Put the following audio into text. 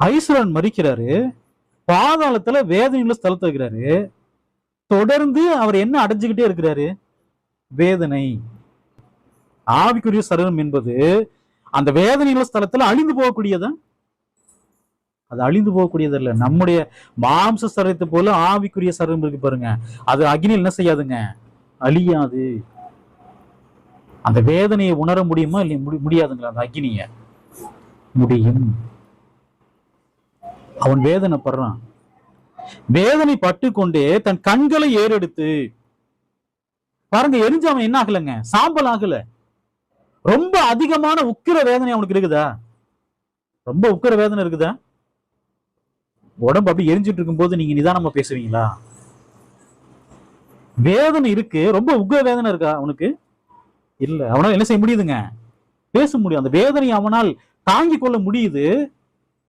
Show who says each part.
Speaker 1: ஐஸ்வரன் மறிக்கிறாரு. பாதாளத்துல வேதனையுள்ள ஸ்தலத்துல இருக்கிறாரு. தொடர்ந்து அவர் என்ன அடைஞ்சுக்கிட்டே இருக்கிறாரு? வேதனை. ஆவிக்குரிய சரீரம் என்பது அந்த வேதனையுள்ள ஸ்தலத்துல அழிந்து போகக்கூடியதா? அது அழிந்து போகக்கூடியது இல்ல. நம்முடைய மாம்ச சரீரத்தை போல ஆவிக்குரிய சரீரம் இருக்கு பாருங்க. அது அக்னியில் என்ன செய்யாதுங்க? அழியாது. அந்த வேதனையை உணர முடியுமா இல்லை முடியாதுங்களா? அந்த அக்னிய. முடியும். அவன் வேதனைப்படுறான். வேதனை பட்டு கொண்டே தன் கண்களை ஏறெடுத்து பாருங்க எரிஞ்சு அவன் என்ன ஆகலைங்க? சாம்பல் ஆகல. ரொம்ப அதிகமான உக்கிர வேதனை அவனுக்கு இருக்குதா? ரொம்ப உக்கிர வேதனை இருக்குதா? உடம்பு அப்படி எரிஞ்சிட்டு இருக்கும்போது நீங்க நிதானமா பேசுவீங்களா? வேதனை இருக்கு. ரொம்ப உக்கிர வேதனை இருக்கா அவனுக்கு? இல்ல. அவனால என்ன செய்ய முடியுதுங்க? பேச முடியும். அந்த வேதனை அவனால் தாங்கிக் கொள்ள முடியுது.